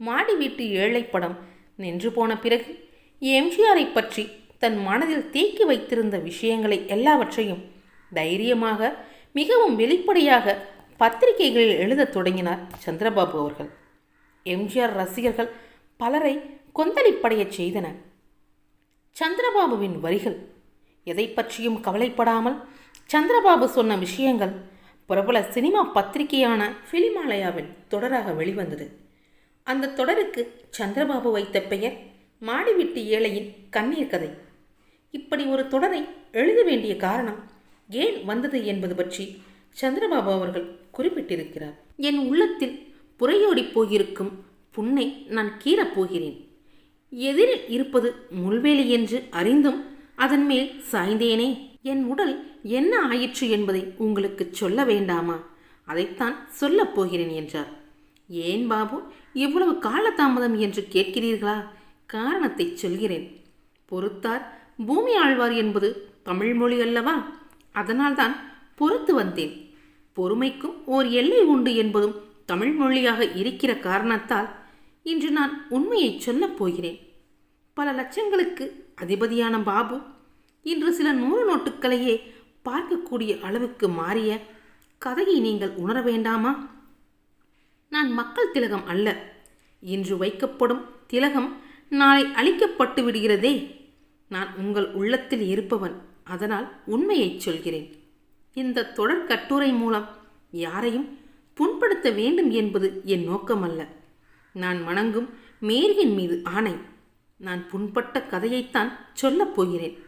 மாடி வீட்டு ஏழை படம் நின்று போன பிறகு எம்ஜிஆரை பற்றி தன் மனதில் தேக்கி வைத்திருந்த விஷயங்களை எல்லாவற்றையும் தைரியமாக மிகவும் வெளிப்படையாக பத்திரிகைகளில் எழுதத் தொடங்கினார் சந்திரபாபு அவர்கள். எம்ஜிஆர் ரசிகர்கள் பலரை கொந்தளிப்படையச் செய்தன சந்திரபாபுவின் வரிகள் எதை பற்றியும் கவலைப்படாமல் சந்திரபாபு சொன்ன விஷயங்கள் பிரபல சினிமா பத்திரிகையான ஃபிலிமாலயாவில் தொடராக வெளிவந்தது. அந்த தொடருக்கு சந்திரபாபு வைத்த பெயர் மாடிவிட்டு ஏழையின் கண்ணீர் கதை. இப்படி ஒரு தொடரை எழுத வேண்டிய காரணம் ஏன் வந்தது என்பது பற்றி சந்திரபாபு அவர்கள் குறிப்பிட்டிருக்கிறார். என் உள்ளத்தில் புறையோடி போயிருக்கும் புண்ணை நான் கீறப் போகிறேன். எதிரில் இருப்பது முள்வேலி என்று அறிந்தும் அதன் மேல் சாய்ந்தேனே. என் உடல் என்ன ஆயிற்று என்பதை உங்களுக்கு சொல்ல வேண்டாமா? அதைத்தான் சொல்லப் போகிறேன் என்றார். ஏன் பாபு? இவ்வளவு காலதாமதம் என்று கேட்கிறீர்களா? காரணத்தை சொல்கிறேன். பொறுத்தார் பூமி ஆழ்வார் என்பது தமிழ் மொழி அல்லவா? அதனால்தான் பொறுத்து வந்தேன். பொறுமைக்கும் ஓர் எல்லை உண்டு என்பதும் தமிழ் மொழியாக இருக்கிற காரணத்தால் இன்று நான் உண்மையை சொல்லப் போகிறேன். பல லட்சங்களுக்கு அதிபதியான பாபு இன்று சில நூறு நோட்டுகளையே பார்க்கக்கூடிய அளவுக்கு மாறிய கதையை நீங்கள் உணர வேண்டாமா? நான் மக்கள் திலகம் அல்ல. இன்று வைக்கப்படும் திலகம் நாளை அழிக்கப்பட்டு விடுகிறதே. நான் உங்கள் உள்ளத்தில் இருப்பவன் அதனால் உண்மையைச் சொல்கிறேன். இந்த தொடர் கட்டுரை மூலம் யாரையும் புண்படுத்த வேண்டும் என்பது என் நோக்கமல்ல. நான் வணங்கும் மேரியின் மீது ஆணை. நான் புண்பட்ட கதையைத்தான் சொல்லப் போகிறேன்.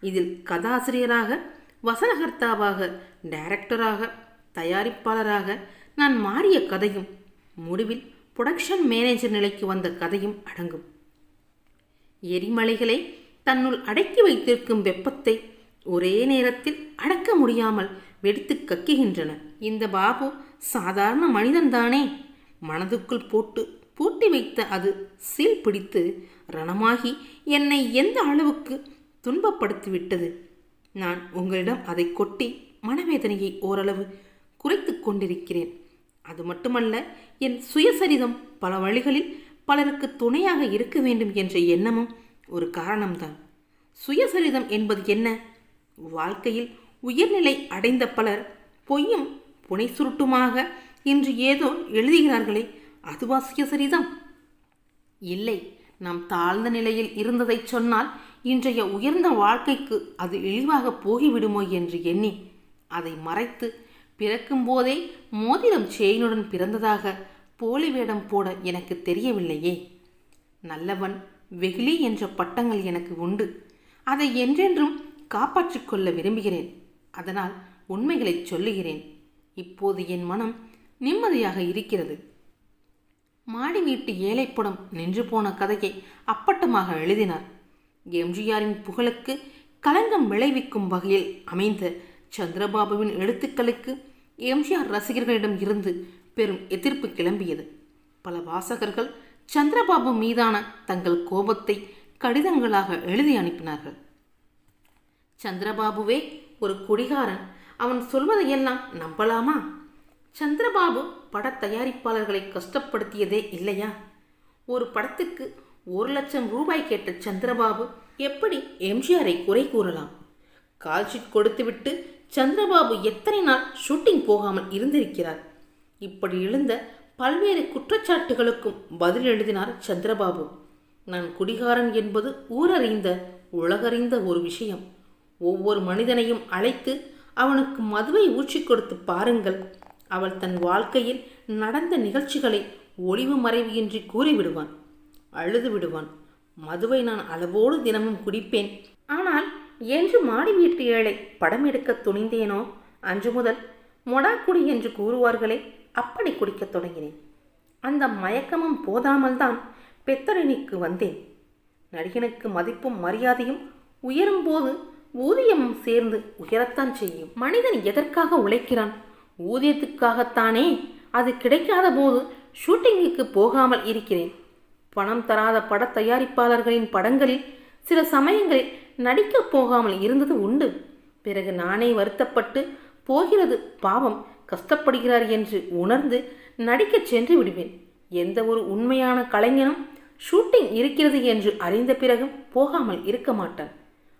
இதில் கதாசிரியராக வசனகர்த்தாவாக டைரக்டராக தயாரிப்பாளராக நான் மாறிய கதையும் முடிவில் புரொடக்ஷன் மேனேஜர் நிலைக்கு வந்த கதையும் அடங்கும். எரிமலைகளை தன்னுள் அடக்கி வைத்திருக்கும் வெப்பத்தை ஒரே நேரத்தில் அடக்க முடியாமல் வெடித்து கக்குகின்றன. இந்த பாபு சாதாரண மனிதன்தானே? மனதுக்குள் போட்டு பூட்டி வைத்த அது சீல் பிடித்து ரணமாகி என்னை எந்த அளவுக்கு துன்பப்படுத்திவிட்டது? நான் உங்களிடம் அதை கொட்டி மனவேதனையை ஓரளவு குறைத்து கொண்டிருக்கிறேன். அது மட்டுமல்ல என் சுயசரிதம் பல வழிகளில் பலருக்கு துணையாக இருக்க வேண்டும் என்ற எண்ணமும் ஒரு காரணம்தான். சுயசரிதம் என்பது என்ன? வாழ்க்கையில் உயர்நிலை அடைந்த பலர் பொய்யும் புனை சுருட்டுமாக இன்று ஏதோ எழுதுகிறார்களே அதுவா சுயசரிதம்? இல்லை நாம் தாழ்ந்த நிலையில் இருந்ததை சொன்னால் இன்றைய உயர்ந்த வாழ்க்கைக்கு அது இழிவாக போகிவிடுமோ என்று எண்ணி அதை மறைத்து பிறக்கும்போதே மோதிரம் செயினுடன் பிறந்ததாக போலி வேடம் போட எனக்கு தெரியவில்லையே. நல்லவன் வெகுளி என்ற பட்டங்கள் எனக்கு உண்டு. அதை என்றென்றும் காப்பாற்றிக் கொள்ள விரும்புகிறேன். அதனால் உண்மைகளை சொல்லுகிறேன். இப்போது என் மனம் நிம்மதியாக இருக்கிறது. மாடி வீட்டு ஏழைப்படம் நின்று போன கதையை அப்பட்டமாக எழுதினார். எம்ஜிஆரின் புகழுக்கு களங்கம் விளைவிக்கும் வகையில் அமைந்த சந்திரபாபுவின் எழுத்துக்களுக்கு எம்ஜிஆர் ரசிகர்களிடம் இருந்து பெரும் எதிர்ப்பு கிளம்பியது. பல வாசகர்கள் சந்திரபாபு மீதான தங்கள் கோபத்தை கடிதங்களாக எழுதி அனுப்பினார்கள். சந்திரபாபுவே ஒரு குடிகாரன். அவன் சொல்வதையெல்லாம் நம்பலாமா? சந்திரபாபு பட தயாரிப்பாளர்களை கஷ்டப்படுத்தியதே இல்லையா? ஒரு படத்துக்கு ஒரு லட்சம் ரூபாய் கேட்ட சந்திரபாபு எப்படி எம்ஜிஆரை குறை கூறலாம்? கால்ஷீட் கொடுத்துவிட்டு சந்திரபாபு எத்தனை நாள் ஷூட்டிங் போகாமல் இருந்திருக்கிறார்? இப்படி எழுந்த பல்வேறு குற்றச்சாட்டுகளுக்கும் பதில் எழுதினார் சந்திரபாபு. நான் குடிகாரன் என்பது ஊரறிந்த உலகறிந்த ஒரு விஷயம். ஒவ்வொரு மனிதனையும் அழைத்து அவனுக்கு மதுவை ஊற்றி கொடுத்து பாருங்கள். அவள் தன் வாழ்க்கையில் நடந்த நிகழ்ச்சிகளை ஒளிவு மறைவின்றி கூறிவிடுவான் அழுது விடுவான் மதுவை நான் அளவோடு தினமும் குடிப்பேன். என்று மாடி வீட்டு ஏழை படம் எடுக்க துணிந்தேனோ? அன்று முதல் மொடாக்குடி என்று கூறுவார்களே அப்படி குடிக்கத் தொடங்கினேன். அந்த மயக்கமும் போதாமல் தான் பெத்தரணிக்கு வந்தேன். நடிகனுக்கு மதிப்பும் மரியாதையும் உயரும் போது ஊதியமும் சேர்ந்து உயரத்தான் செய்யும். மனிதன் எதற்காக உழைக்கிறான்? ஊதியத்துக்காகத்தானே? அது கிடைக்காத போது ஷூட்டிங்குக்கு போகாமல் இருக்கிறேன். பணம் தராத பட தயாரிப்பாளர்களின் படங்களில் சில சமயங்களில் நடிக்கப் போகாமல் இருந்தது உண்டு. பிறகு நானே வருத்தப்பட்டு போகிறது பாவம் கஷ்டப்படுகிறார் என்று உணர்ந்து நடிக்கச் சென்று விடுவேன். எந்த ஒரு உண்மையான கலைஞனும் ஷூட்டிங் இருக்கிறது என்று அறிந்த பிறகும் போகாமல் இருக்க மாட்டான்.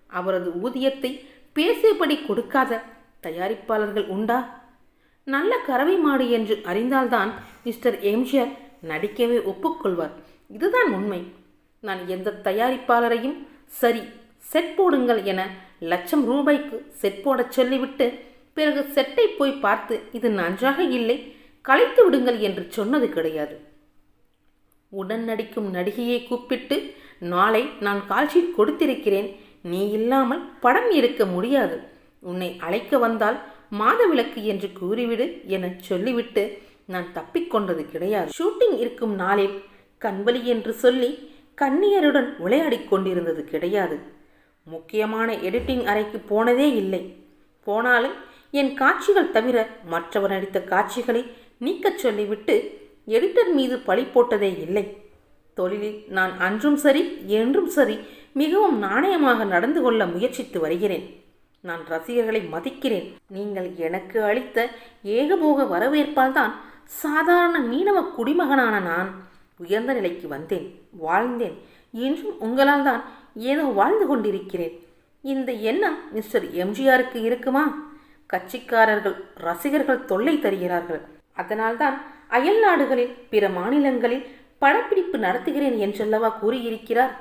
அவரது ஊதியத்தை பேசியபடி கொடுக்காத தயாரிப்பாளர்கள் உண்டா? நல்ல கறவை மாடு என்று அறிந்தால்தான் மிஸ்டர் எம்ஜிஆர் நடிக்கவே ஒப்புக்கொள்வார். இதுதான் உண்மை. நான் எந்த தயாரிப்பாளரையும் சரி செட் போடுங்கள் என லட்சம் ரூபாய்க்கு செட் போடச் சொல்லிவிட்டு பிறகு செட்டை போய் பார்த்து இது நன்றாக இல்லை கலைத்து விடுங்கள் என்று சொன்னது கிடையாது. உடன் நடிக்கும் நடிகையை கூப்பிட்டு நாளை நான் கால்ஷீட் கொடுத்திருக்கிறேன் நீ இல்லாமல் படம் எடுக்க முடியாது. உன்னை அழைக்க வந்தால் மாதவிலக்கு என்று கூறிவிடு என சொல்லிவிட்டு நான் தப்பிக்கொண்டது கிடையாது. ஷூட்டிங் இருக்கும் நாளில் கண்வலி என்று சொல்லி கண்ணியருடன் விளையாடிக் கொண்டிருந்தது கிடையாது. முக்கியமான எடிட்டிங் அறைக்கு போனதே இல்லை. போனாலும் என் காட்சிகள் தவிர மற்றவர் நடித்த காட்சிகளை நீக்கச் சொல்லிவிட்டு எடிட்டர் மீது பழி போட்டதே இல்லை. தொழிலில் நான் அன்றும் சரி என்றும் சரி மிகவும் நாணயமாக நடந்து கொள்ள முயற்சித்து வருகிறேன். நான் ரசிகர்களை மதிக்கிறேன். நீங்கள் எனக்கு அளித்த ஏகபோக வரவேற்பால் தான் சாதாரண மீனவ குடிமகனான நான் உயர்ந்த நிலைக்கு வந்தேன் வாழ்ந்தேன். இன்றும் உங்களால் தான் ஏதோ வாழ்ந்து கொண்டிருக்கிறேன். இந்த எண்ணம் மிஸ்டர் எம்ஜிஆருக்கு இருக்குமா? கட்சிக்காரர்கள் ரசிகர்கள் தொல்லை தருகிறார்கள். அதனால்தான் அயல் நாடுகளில் பிற மாநிலங்களில் படப்பிடிப்பு நடத்துகிறேன் என்றல்லவா கூறியிருக்கிறார்?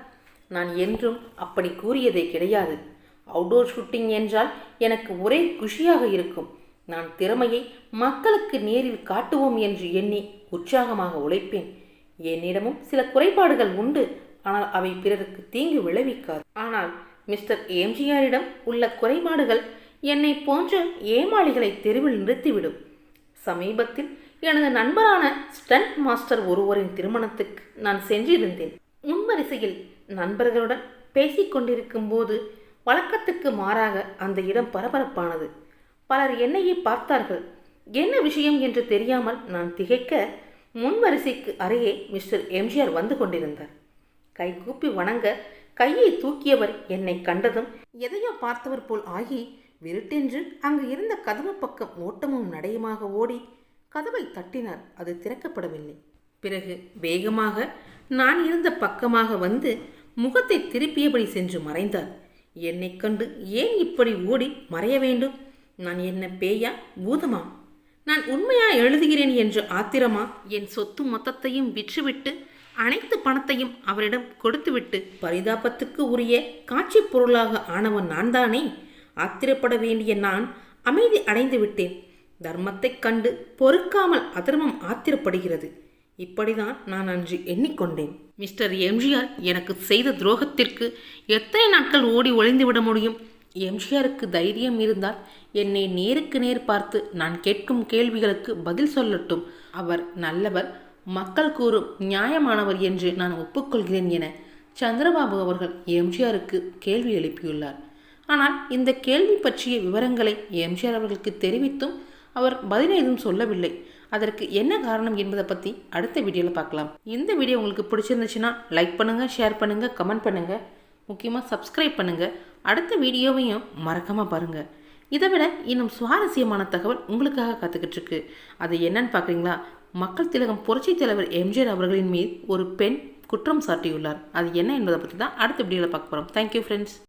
நான் என்றும் அப்படி கூறியதே கிடையாது. அவுடோர் ஷூட்டிங் என்றால் எனக்கு ஒரே குஷியாக இருக்கும். நான் திறமையை மக்களுக்கு நேரில் காட்டுவோம் என்று எண்ணி உற்சாகமாக உழைப்பேன். என்னிடமும் சில குறைபாடுகள் உண்டு. ஆனால் அவை பிறருக்கு தீங்கு விளைவிக்காது. ஆனால் மிஸ்டர் எம்ஜிஆரிடம் உள்ள குறைபாடுகள் என்னை போன்ற ஏமாளிகளை தெருவில் நிறுத்திவிடும். சமீபத்தில் எனது நண்பரான ஸ்டண்ட் மாஸ்டர் ஒருவரின் திருமணத்துக்கு நான் சென்றிருந்தேன். முன்வரிசையில் நண்பர்களுடன் பேசிக்கொண்டிருக்கும் போது வழக்கத்துக்கு மாறாக அந்த இடம் பரபரப்பானது. பலர் என்னையே பார்த்தார்கள். என்ன விஷயம் என்று தெரியாமல் நான் திகைக்க முன்வரிசைக்கு அருகே மிஸ்டர் எம்ஜிஆர் வந்து கொண்டிருந்தார். கைகூப்பி வணங்க. கையை தூக்கியவர் என்னை கண்டதும் எதையோ பார்த்தவர் போல் ஆகி விருட்டென்று அங்கு இருந்த கதவு பக்கம் ஓட்டமும் நடையுமாக ஓடி கதவை தட்டினார். அது திறக்கப்படவில்லை. பிறகு வேகமாக நான் இருந்த பக்கமாக வந்து முகத்தை திருப்பியபடி சென்று மறைந்தார். என்னை கண்டு ஏன் இப்படி ஓடி மறைய வேண்டும்? நான் என்ன பேயா? பூதமா? நான் உண்மையா எழுதுகிறேன் என்று ஆத்திரமா? என் சொத்து மொத்தத்தையும் விற்றுவிட்டு அனைத்து பணத்தையும் அவரிடம் கொடுத்துவிட்டு பரிதாபத்துக்கு உரிய காட்சி பொருளாக ஆனவன் நான் தானே ஆத்திரப்பட வேண்டிய நான் அமைதி அடைந்து விட்டேன். தர்மத்தைக் கண்டு பொறுக்காமல் அதர்மம் ஆத்திரப்படுகிறது. இப்படிதான் நான் அன்று எண்ணிக்கொண்டேன். மிஸ்டர் எம்ஜிஆர் எனக்கு செய்த துரோகத்திற்கு எத்தனை நாட்கள் ஓடி ஒளிந்துவிட முடியும்? எம்ஜிஆருக்கு தைரியம் இருந்தால் என்னை நேருக்கு நேர் பார்த்து நான் கேட்கும் கேள்விகளுக்கு பதில் சொல்லட்டும். அவர் நல்லவர் மக்கள் கூறும் நியாயமானவர் என்று நான் ஒப்புக்கொள்கிறேன் என சந்திரபாபு அவர்கள் எம்ஜிஆருக்கு கேள்வி எழுப்பியுள்ளார். ஆனால் இந்த கேள்வி பற்றிய விவரங்களை எம்ஜிஆர் அவர்களுக்கு தெரிவித்தும் அவர் பதில் எதுவும் சொல்லவில்லை. அதற்கு என்ன காரணம் என்பதை பற்றி அடுத்த வீடியோவில் பார்க்கலாம். இந்த வீடியோ உங்களுக்கு பிடிச்சிருந்துச்சுன்னா லைக் பண்ணுங்கள் ஷேர் பண்ணுங்கள் கமெண்ட் பண்ணுங்கள் முக்கியமாக சப்ஸ்கிரைப் பண்ணுங்கள் அடுத்த வீடியோவையும் மறக்காமல் பாருங்கள் இதை விட இன்னும் சுவாரஸ்யமான தகவல் உங்களுக்காக காத்துக்கிட்டு இருக்கு. அது என்னன்னு பார்க்குறீங்களா மக்கள் திலகம் புரட்சித் தலைவர் எம்ஜிஆர் அவர்களின் மீது ஒரு பெண் குற்றம் சாட்டியுள்ளார். அது என்ன என்பதை பற்றி தான் அடுத்த வீடியோவில் பார்க்க போகிறோம் தேங்க்யூ ஃப்ரெண்ட்ஸ்